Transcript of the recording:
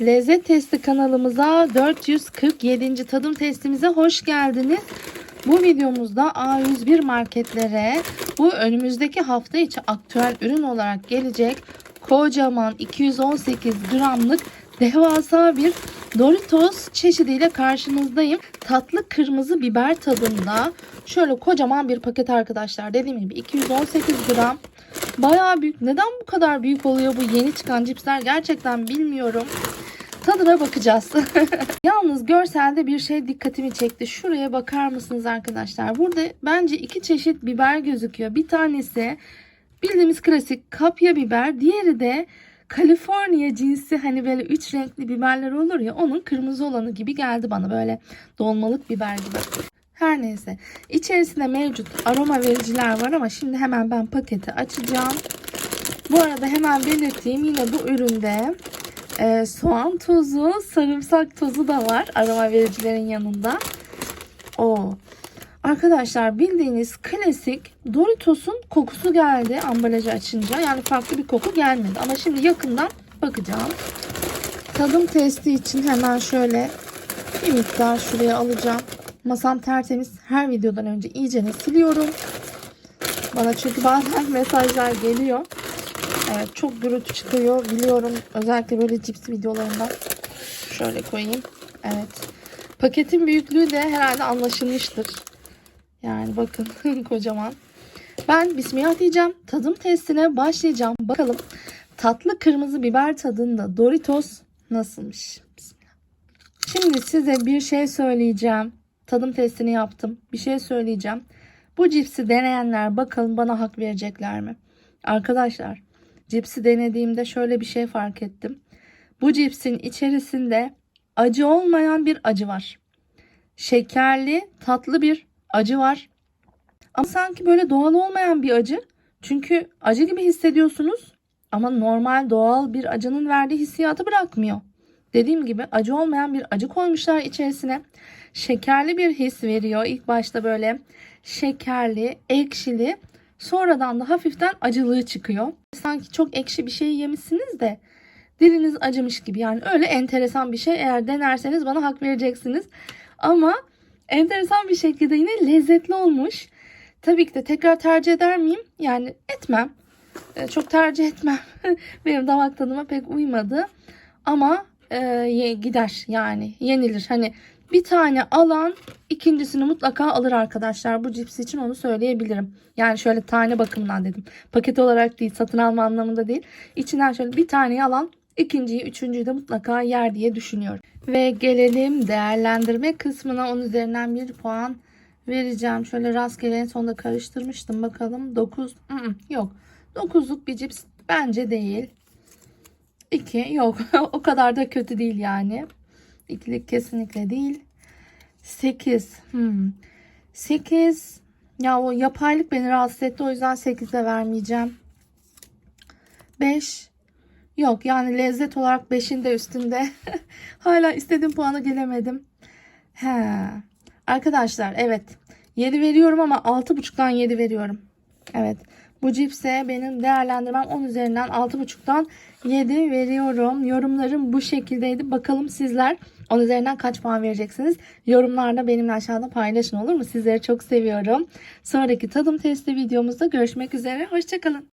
Lezzet Testi kanalımıza 447. tadım testimize hoş geldiniz. Bu videomuzda A101 marketlere bu önümüzdeki hafta içi aktüel ürün olarak gelecek kocaman 218 gramlık devasa bir Doritos çeşidiyle karşınızdayım. Tatlı kırmızı biber tadında şöyle kocaman bir paket arkadaşlar. Dediğim gibi 218 gram. Bayağı büyük. Neden bu kadar büyük oluyor bu yeni çıkan cipsler gerçekten bilmiyorum. Tadına bakacağız. Yalnız görselde bir şey dikkatimi çekti. Şuraya bakar mısınız arkadaşlar? Burada bence iki çeşit biber gözüküyor. Bir tanesi bildiğimiz klasik kapya biber. Diğeri de California cinsi hani böyle üç renkli biberler olur ya onun kırmızı olanı gibi geldi bana böyle dolmalık biber gibi. Her neyse içerisinde mevcut aroma vericiler var ama şimdi hemen ben paketi açacağım. Bu arada hemen belirteyim yine bu üründe e, soğan tozu, sarımsak tozu da var aroma vericilerin yanında. O Arkadaşlar bildiğiniz klasik Doritos'un kokusu geldi ambalajı açınca. Yani farklı bir koku gelmedi. Ama şimdi yakından bakacağım. Tadım testi için hemen şöyle bir miktar şuraya alacağım. Masam tertemiz. Her videodan önce iyicene siliyorum. Bana çünkü bazen mesajlar geliyor. Evet çok gürültü çıkıyor biliyorum. Özellikle böyle cips videolarında. Şöyle koyayım. Evet. Paketin büyüklüğü de herhalde anlaşılmıştır. Yani bakın kocaman. Ben bismillah diyeceğim. Tadım testine başlayacağım. Bakalım tatlı kırmızı biber tadında Doritos nasılmış? Şimdi size bir şey söyleyeceğim. Tadım testini yaptım. Bir şey söyleyeceğim. Bu cipsi deneyenler bakalım bana hak verecekler mi? Arkadaşlar cipsi denediğimde şöyle bir şey fark ettim. Bu cipsin içerisinde acı olmayan bir acı var. Şekerli, tatlı bir acı var. Ama sanki böyle doğal olmayan bir acı. Çünkü acı gibi hissediyorsunuz ama normal doğal bir acının verdiği hissiyatı bırakmıyor. Dediğim gibi acı olmayan bir acı koymuşlar içerisine. Şekerli bir his veriyor. İlk başta böyle şekerli, ekşili. Sonradan da hafiften acılığı çıkıyor. Sanki çok ekşi bir şey yemişsiniz de diliniz acımış gibi. Yani öyle enteresan bir şey. Eğer denerseniz bana hak vereceksiniz. Ama enteresan bir şekilde yine lezzetli olmuş. Tabii ki de tekrar tercih eder miyim? Yani etmem. Ee, Çok tercih etmem. Benim damak tadıma pek uymadı. Ama e, gider yani yenilir. Hani bir tane alan ikincisini mutlaka alır arkadaşlar. Bu cips için onu söyleyebilirim. Yani şöyle tane bakımından dedim. Paket olarak değil satın alma anlamında değil. İçinden şöyle bir taneyi alan ikinciyi üçüncüyü de mutlaka yer diye düşünüyorum. Ve gelelim değerlendirme kısmına 10 üzerinden bir puan vereceğim. Şöyle rastgele en sonunda karıştırmıştım. Bakalım 9 yok. 9'luk bir cips bence değil. 2 yok. o kadar da kötü değil yani. İkilik kesinlikle değil. 8. Hmm. 8 ya o yapaylık beni rahatsız etti. O yüzden 8'e vermeyeceğim. 5 Yok yani lezzet olarak 5'in de üstünde. Hala istediğim puana gelemedim. He. Arkadaşlar evet 7 veriyorum ama 6.5'dan 7 veriyorum. Evet. Bu cipse benim değerlendirmem 10 üzerinden 6.5'tan 7 veriyorum. Yorumlarım bu şekildeydi. Bakalım sizler 10 üzerinden kaç puan vereceksiniz? Yorumlarda benimle aşağıda paylaşın olur mu? Sizleri çok seviyorum. Sonraki tadım testi videomuzda görüşmek üzere. Hoşçakalın.